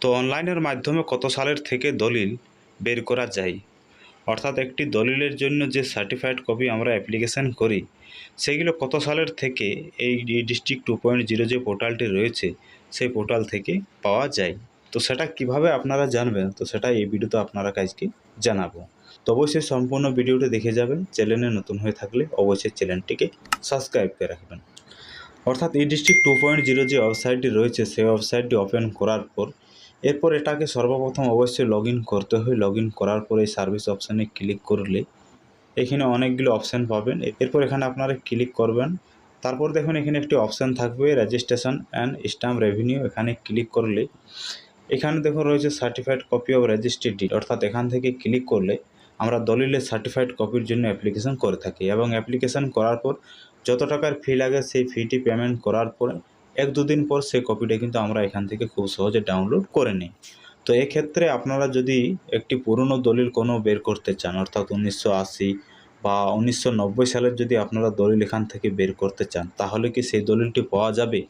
তো অনলাইনের মাধ্যমে কত সালের থেকে দলিল বের করা যায়? অর্থাৎ একটি দলিলের জন্য যে সার্টিফাইড কপি আমরা অ্যাপ্লিকেশান করি, সেগুলো কত সালের থেকে এই ডিস্ট্রিক্ট টু পয়েন্ট জিরো যে পোর্টালটি রয়েছে, সেই পোর্টাল থেকে পাওয়া যায়? তো সেটা কীভাবে আপনারা জানবেন? তো সেটা এই ভিডিওতে আপনারা কাজকে জানাব। তো অবশ্যই সম্পূর্ণ ভিডিওটি দেখে যাবেন, চ্যানেলে নতুন হয়ে থাকলে অবশ্যই চ্যানেলটিকে সাবস্ক্রাইব করে রাখবেন। অর্থাৎ এই ডিস্ট্রিক্ট টু পয়েন্ট জিরো যে ওয়েবসাইটটি রয়েছে, সেই ওয়েবসাইটটি ওপেন করার পর এরপর এটাকে সর্বপ্রথম অবশ্যই লগ করতে হয় লগ করার পরে সার্ভিস অপশানে ক্লিক করলে এখানে অনেকগুলো অপশান পাবেন। এরপর এখানে আপনারা ক্লিক করবেন। তারপর দেখুন এখানে একটি অপশান থাকবে রেজিস্ট্রেশন অ্যান্ড স্ট্যাম্প রেভিনিউ এখানে ক্লিক করলে এখানে দেখুন রয়েছে certified copy of registry deed অর্থাৎ এখান থেকে ক্লিক করলে আমরা দলিলের সার্টিফাইড কপির জন্য অ্যাপ্লিকেশন করে থাকি এবং অ্যাপ্লিকেশন করার পর যত টাকার ফি লাগে সেই ফিটি পেমেন্ট করার পরে এক দুদিন পর সেই কপিটা কিন্তু আমরা এখান থেকে খুব সহজে ডাউনলোড করে নিই। তো এক্ষেত্রে আপনারা যদি একটি পুরনো দলিল কোনো বের করতে চান, অর্থাৎ উনিশশো আশি বা উনিশশো নব্বই সালের যদি আপনারা দলিল এখান থেকে বের করতে চান, তাহলে কি সেই দলিলটি পাওয়া যাবে?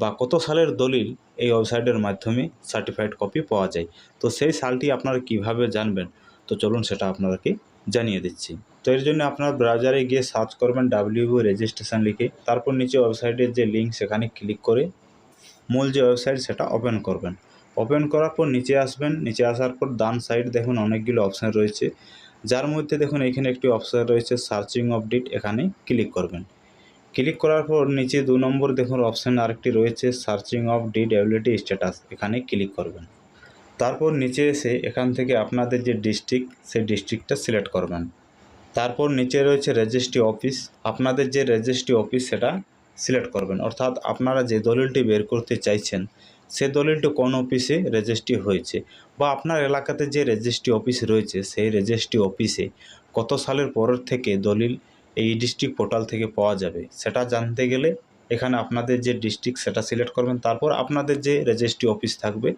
বা কত সালের দলিল এই ওয়েবসাইটের মাধ্যমে সার্টিফাইড কপি পাওয়া যায়? তো সেই সালটি আপনারা কীভাবে জানবেন? তো চলুন সেটা আপনাদেরকে জানিয়ে দিচ্ছি। তো এর জন্য আপনার ব্রাউজারে গিয়ে সার্চ করবেন ডাব্লিউ রেজিস্ট্রেশন লিখে, তারপর নিচে ওয়েবসাইটের যে লিঙ্ক সেখানে ক্লিক করে মূল যে ওয়েবসাইট সেটা ওপেন করবেন। ওপেন করার পর নিচে আসবেন, নিচে আসার পর ডান সাইড দেখুন অনেকগুলো অপশান রয়েছে। যার মধ্যে দেখুন এখানে একটি অপশান রয়েছে সার্চিং অফ ডিট এখানে ক্লিক করবেন। ক্লিক করার পর নিচে দু নম্বর দেখুন অপশান আরেকটি রয়েছে searching of deed ability status এখানে ক্লিক করবেন। তারপর নিচে এসে এখান থেকে আপনাদের যে ডিস্ট্রিক্ট সেই ডিস্ট্রিক্টটা সিলেক্ট করবেন। তারপর নিচে রয়েছে রেজিস্ট্রি অফিস আপনাদের যে রেজিস্ট্রি অফিস সেটা সিলেক্ট করবেন। অর্থাৎ আপনারা যে দলিলটি বের করতে চাইছেন, সে দলিলটি কোন অফিসে রেজিস্ট্রি হয়েছে বা আপনার এলাকাতে যে রেজিস্ট্রি অফিস রয়েছে, সেই রেজিস্ট্রি অফিসে কত সালের পরের থেকে দলিল এই ডিস্ট্রিক্ট পোর্টাল থেকে পাওয়া যাবে, সেটা জানতে গেলে এখানে আপনাদের যে ডিস্ট্রিক্ট সেটা সিলেক্ট করবেন। তারপর আপনাদের যে রেজিস্ট্রি অফিস থাকবে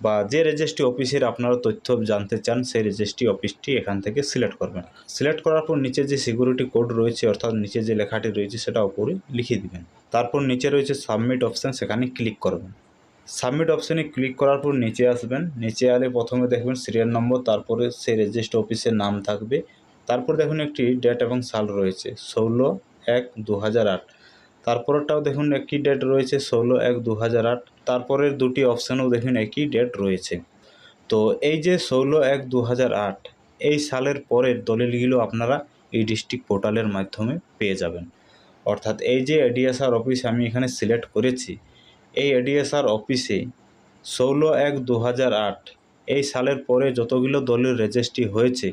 বা যে রেজিস্ট্রি অফিসের আপনারা তথ্য জানতে চান, সেই রেজিস্ট্রি অফিসটি এখান থেকে সিলেক্ট করবেন। সিলেক্ট করার পর নিচে যে সিকিউরিটি কোড রয়েছে, অর্থাৎ নিচে যে লেখাটি রয়েছে, সেটা উপরে লিখে দিবেন। তারপর নিচে রয়েছে সাবমিট অপশান সেখানে ক্লিক করবেন। সাবমিট অপশানে ক্লিক করার পর নিচে আসবেন। নিচে আলে প্রথমে দেখবেন সিরিয়াল নম্বর তারপরে সেই রেজিস্ট্রি অফিসের নাম থাকবে। তারপর দেখুন একটি ডেট এবং সাল রয়েছে, ষোলো এক দু হাজার আট। তারপরেরটাও দেখুন, একই ডেট রয়েছে ষোলো এক দু তারপরের দুটি অপশানেও দেখুন, একই ডেট রয়েছে। তো এই যে ষোলো এক দু এই সালের পরের দলিলগুলো আপনারা এই ডিস্ট্রিক্ট পোর্টালের মাধ্যমে পেয়ে যাবেন। অর্থাৎ এই যে এডিএসআর অফিস আমি এখানে সিলেক্ট করেছি, এই এডিএসআর অফিসে ষোলো এক দু এই সালের পরে যতগুলো দলিল রেজিস্ট্রি হয়েছে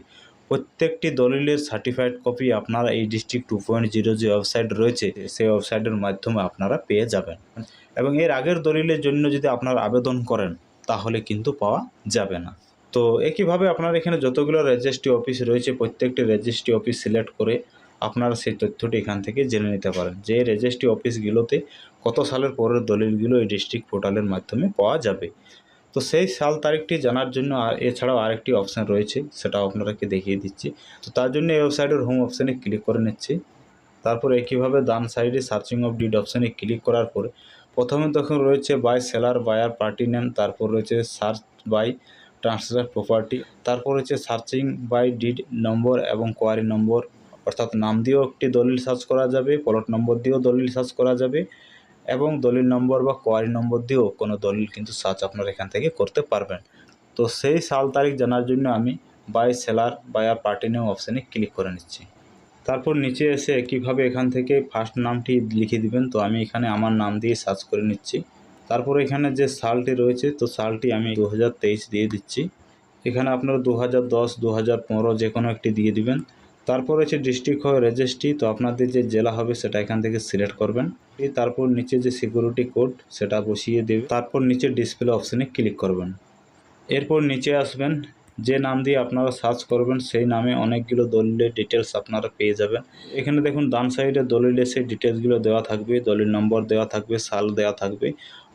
প্রত্যেকটি দলিলের সার্টিফাইড কপি আপনারা এই ডিস্ট্রিক্ট টু পয়েন্ট জিরো যে ওয়েবসাইট রয়েছে, সেই ওয়েবসাইটের মাধ্যমে আপনারা পেয়ে যাবেন। এবং এর আগের দলিলের জন্য যদি আপনারা আবেদন করেন, তাহলে কিন্তু পাওয়া যাবে না। তো একইভাবে আপনার এখানে যতগুলো রেজিস্ট্রি অফিস রয়েছে, প্রত্যেকটি রেজিস্ট্রি অফিস সিলেক্ট করে আপনারা সেই তথ্যটি এখান থেকে জেনে নিতে পারেন যে রেজিস্ট্রি অফিসগুলোতে কত সালের পরের দলিলগুলো এই ডিস্ট্রিক্ট পোর্টালের মাধ্যমে পাওয়া যাবে। তো সেই সাল তারিখটি জানার জন্য আর এছাড়াও আরেকটি অপশান রয়েছে, সেটাও আপনাদেরকে দেখিয়ে দিচ্ছি। তো তার জন্য এই ওয়েবসাইটের হোম অপশানে ক্লিক করে নিচ্ছি। তারপর একইভাবে ডান সাইডে সার্চিং অফ ডিড অপশানে ক্লিক করার পরে প্রথমে তখন রয়েছে by seller buyer party name তারপর রয়েছে সার্চ বাই ট্রান্সফার প্রপার্টি তারপর রয়েছে সার্চিং বাই ডিড নম্বর এবং কোয়ারি নম্বর অর্থাৎ নাম দিয়েও একটি দলিল সার্চ করা যাবে প্লট নম্বর দিয়েও দলিল সার্চ করা যাবে। এবং দলিল নম্বর বা কোয়ারি নম্বর দিয়েও কোনো দলিল কিন্তু সার্চ আপনারা এখান থেকে করতে পারবেন। তো সেই সাল তারিখ জানার জন্য আমি by seller buyer party name অপশানে ক্লিক করে নিচ্ছি। তারপর নিচে এসে কীভাবে এখান থেকে ফার্স্ট নামটি লিখে দিবেন, তো আমি এখানে আমার নাম দিয়ে সার্চ করে নিচ্ছি। তারপর এখানে যে সালটি রয়েছে, তো সালটি আমি দু হাজার তেইশ দিয়ে দিচ্ছি। এখানে আপনারা দু হাজার দশ যে কোনো একটি দিয়ে দিবেন। তারপর হচ্ছে ডিস্ট্রিক্ট হয় রেজিস্ট্রি তো আপনাদের যে জেলা হবে সেটা এখান থেকে সিলেক্ট করবেন। তারপর নিচে যে সিকিউরিটি কোড সেটা বসিয়ে দেবে। তারপর নিচে ডিসপ্লে অপশানে ক্লিক করবেন। এরপর নিচে আসবেন যে নাম দিয়ে আপনারা সার্চ করবেন, সেই নামে অনেকগুলো দলিলের ডিটেলস আপনারা পেয়ে যাবেন। এখানে দেখুন, ডান সাইডে দলিলে সেই ডিটেলসগুলো দেওয়া থাকবে, দলিল নম্বর দেওয়া থাকবে, সাল দেওয়া থাকবে।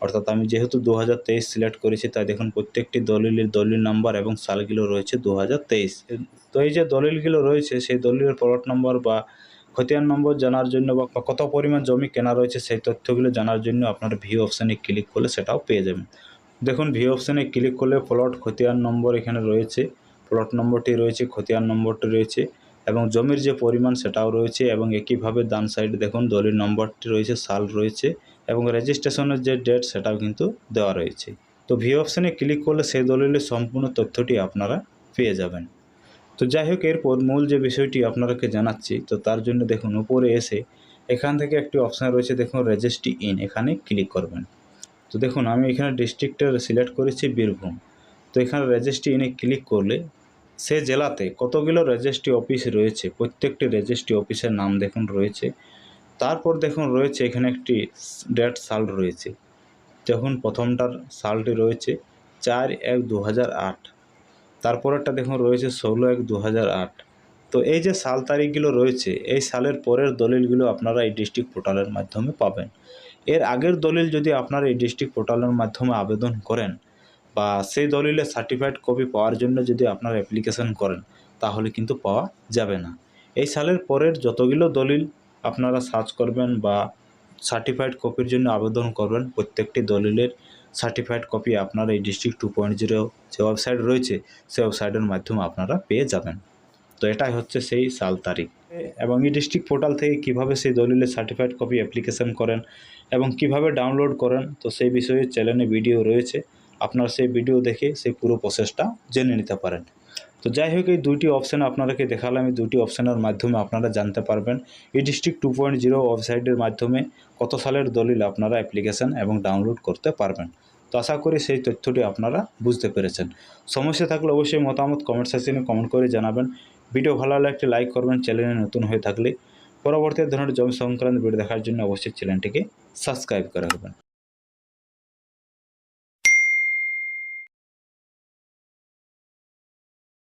অর্থাৎ আমি যেহেতু দু হাজার তেইশ সিলেক্ট করেছি, তাই দেখুন, প্রত্যেকটি দলিলের দলিল নাম্বার এবং সালগুলো রয়েছে দু হাজার তেইশ। তো এই যে দলিলগুলো রয়েছে, সেই দলিলের প্লট নম্বর বা খতিয়ান নম্বর জানার জন্য বা কত পরিমাণ জমি কেনা রয়েছে, সেই তথ্যগুলো জানার জন্য আপনার ভিউ অপশানে ক্লিক করলে সেটাও পেয়ে যাবেন। দেখুন ভি অপশানে ক্লিক করলে প্লট খতিয়ান নম্বর এখানে রয়েছে। প্লট নম্বরটি রয়েছে, খতিয়ান নম্বরটি রয়েছে এবং জমির যে পরিমাণ সেটাও রয়েছে এবং একইভাবে ডান সাইডে দেখুন দলিল নম্বরটি রয়েছে, সাল রয়েছে এবং রেজিস্ট্রেশনের যে ডেট সেটাও কিন্তু দেওয়া রয়েছে। তো ভি অপশানে ক্লিক করলে সেই দলিলের সম্পূর্ণ তথ্যটি আপনারা পেয়ে যাবেন। তো যাই হোক, এরপর মূল যে বিষয়টি আপনাদেরকে জানাচ্ছি, তো তার জন্য দেখুন, উপরে এসে এখান থেকে একটি অপশান রয়েছে, দেখুন রেজিস্ট্রি ইন এখানে ক্লিক করবেন। তো দেখুন, আমি এখানে ডিস্ট্রিক্টের সিলেক্ট করেছি বীরভূম। তো এখানে রেজিস্ট্রি ইনে ক্লিক করলে সে জেলাতে কতগুলো রেজিস্ট্রি অফিস রয়েছে, প্রত্যেকটি রেজিস্ট্রি অফিসের নাম দেখুন রয়েছে। তারপর দেখুন রয়েছে এখানে একটি ডেট সাল রয়েছে। যখন প্রথমটার সালটি রয়েছে চার এক দু তারপরেরটা দেখুন রয়েছে ষোলো এক দু তো এই যে সাল তারিখগুলো রয়েছে, এই সালের পরের দলিলগুলো আপনারা এই ডিস্ট্রিক্ট পোর্টালের মাধ্যমে পাবেন। এর আগের দলিল যদি আপনার এই ডিস্ট্রিক্ট পোর্টালের মাধ্যমে আবেদন করেন বা সেই দলিলের সার্টিফাইড কপি পাওয়ার জন্য যদি আপনার অ্যাপ্লিকেশন করেন, তাহলে কিন্তু পাওয়া যাবে না। এই সালের পরের যতগুলো দলিল আপনারা সার্চ করবেন বা সার্টিফাইড কপির জন্য আবেদন করবেন, প্রত্যেকটি দলিলের সার্টিফাইড কপি আপনার এই ডিস্ট্রিক্ট টু পয়েন্ট জিরো যে ওয়েবসাইট রয়েছে, সেই ওয়েবসাইটের মাধ্যমে আপনারা পেয়ে যাবেন। তো এটাই হচ্ছে সেই সাল তারিখ। এবং এই ডিস্ট্রিক্ট পোর্টাল থেকে কীভাবে সেই দলিলের সার্টিফাইড কপি অ্যাপ্লিকেশন করেন এবং কীভাবে ডাউনলোড করেন, তো সেই বিষয়ে চ্যানেলে ভিডিও রয়েছে। আপনারা সেই ভিডিও দেখে সেই পুরো প্রসেসটা জেনে নিতে পারেন। তো যাই হোক, এই দুইটি অপশান আপনাদেরকে দেখালাম। এই দুটি অপশানের মাধ্যমে আপনারা জানতে পারবেন এই ডিস্ট্রিক্ট টু পয়েন্ট জিরো ওয়েবসাইটের মাধ্যমে কত সালের দলিল আপনারা অ্যাপ্লিকেশন এবং ডাউনলোড করতে পারবেন। তো আশা করি সেই তথ্যটি আপনারা বুঝতে পেরেছেন। সমস্যা থাকলে অবশ্যই মতামত কমেন্ট সেকশনে কমেন্ট করে জানাবেন। ভিডিও ভালো লাগলে একটি লাইক করবেন, চ্যানেলে নতুন হয়ে থাকলে পরবর্তী ধরনের জমি সংক্রান্ত ভিডিও দেখার জন্য অবশ্যই চ্যানেলটিকে সাবস্ক্রাইব করা রাখবেন।